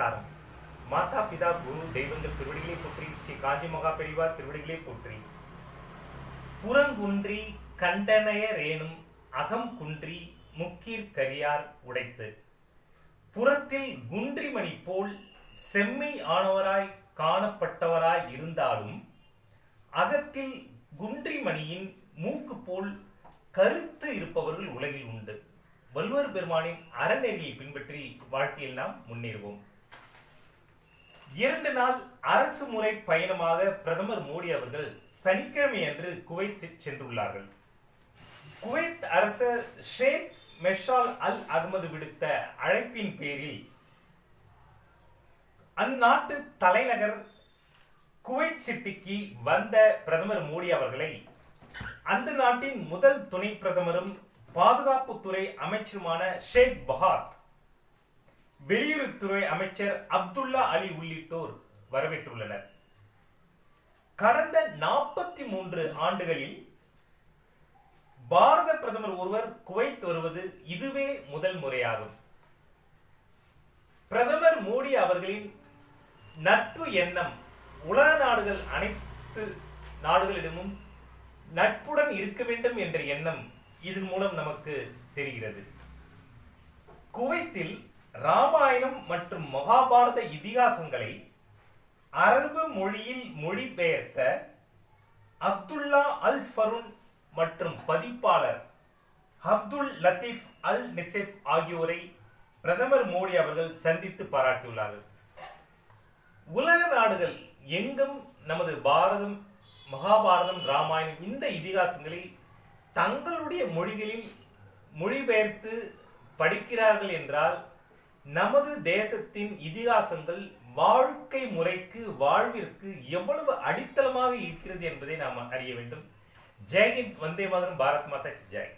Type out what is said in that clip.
நமஸ்காரம். மாதா பிதா குரு தெய்வங்கள் திருவடிகளை போற்றி ஸ்ரீ காஞ்சி மகா பெரிவா திருவடிகளை போற்றி. புறங்குன்றி கண்டனய ரேணும் அகம் குன்றி முக்கீர் கரியார் உடைத்து. புறத்தில் குன்றிமணி போல் செம்மை ஆனவராய் காணப்பட்டவராய் இருந்தாலும் அகத்தில் குன்றிமணியின் மூக்கு போல் கருத்து இருப்பவர்கள் உலகில் உண்டு. வள்ளுவர் பெருமானின் அறநெறியை பின்பற்றி வாழ்க்கையில் நாம் முன்னேறுவோம். இரண்டு நாள் அரசு முறை பயணமாக பிரதமர் மோடி அவர்கள் சனிக்கிழமை அன்று குவைத் சென்றுள்ளார்கள். குவைத் அரசர் ஷேக் மெஷால் அல் அகமது விடுத்த அழைப்பின் பேரில் அந்நாட்டு தலைநகர் குவைத் சிட்டிக்கு வந்த பிரதமர் மோடி அவர்களை அந்த நாட்டின் முதல் துணை பிரதமரும் பாதுகாப்புத்துறை அமைச்சருமான ஷேக் பஹாத் வெளியுறவுத்துறை அமைச்சர் அப்துல்லா அலி உள்ளிட்டோர் வரவேற்றுள்ளனர். கடந்த நாற்பத்தி மூன்று ஆண்டுகளில் பாரத பிரதமர் ஒருவர் குவைத் வருவது இதுவே முதல் முறையாகும். பிரதமர் மோடி அவர்களின் நட்பு எண்ணம் உலக நாடுகள் அனைத்து நாடுகளிடமும் நட்புடன் இருக்க வேண்டும் என்ற எண்ணம் இதன் மூலம் நமக்கு தெரிகிறது. குவைத்தில் ராமாயணம் மற்றும் மகாபாரத இதிகாசங்களை அரபு மொழியில் மொழிபெயர்த்த அப்துல்லா அல் ஃபருன் மற்றும் பதிப்பாளர் அப்துல் லத்தீப் அல் நிசெப் ஆகியோரை பிரதமர் மோடி அவர்கள் சந்தித்து பாராட்டியுள்ளார்கள். உலக நாடுகள் எங்கும் நமது பாரதம் மகாபாரதம் ராமாயணம் இந்த இதிகாசங்களை தங்களுடைய மொழிகளில் மொழிபெயர்த்து படிக்கிறார்கள் என்றால் நமது தேசத்தின் இதிகாசங்கள் வாழ்க்கை முறைக்கு வாழ்விற்கு எவ்வளவு அடித்தளமாக இருக்கிறது என்பதை நாம் அறிய வேண்டும். ஜெய்ஹிந்த் வந்தே மாதரம் பாரத் மாதா கி ஜெய்.